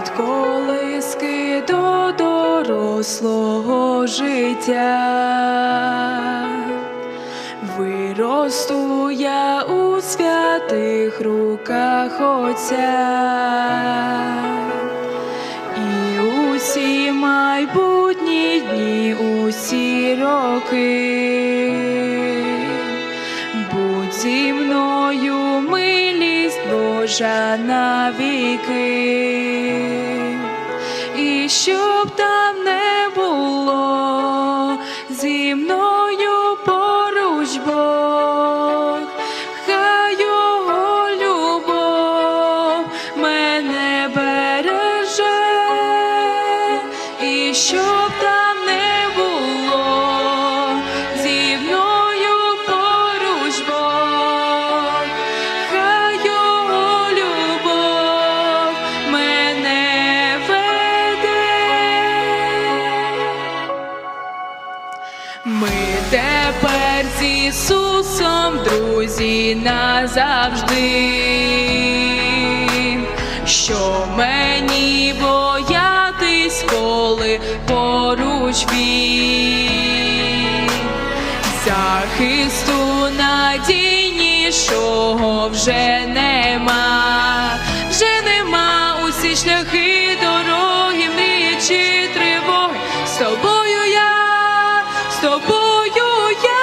від колиски до дорослого життя. Виросту я у святих руках Отця. І усі майбутні дні, усі роки, Божа навіки, і щоб там не було Ми тепер з Ісусом, друзі, назавжди, що мені боятись, коли поруч він? Захисту надійнішого вже нема, вже нема усі шляхи дороги, мрії чи тривоги. З тобою я тобою я.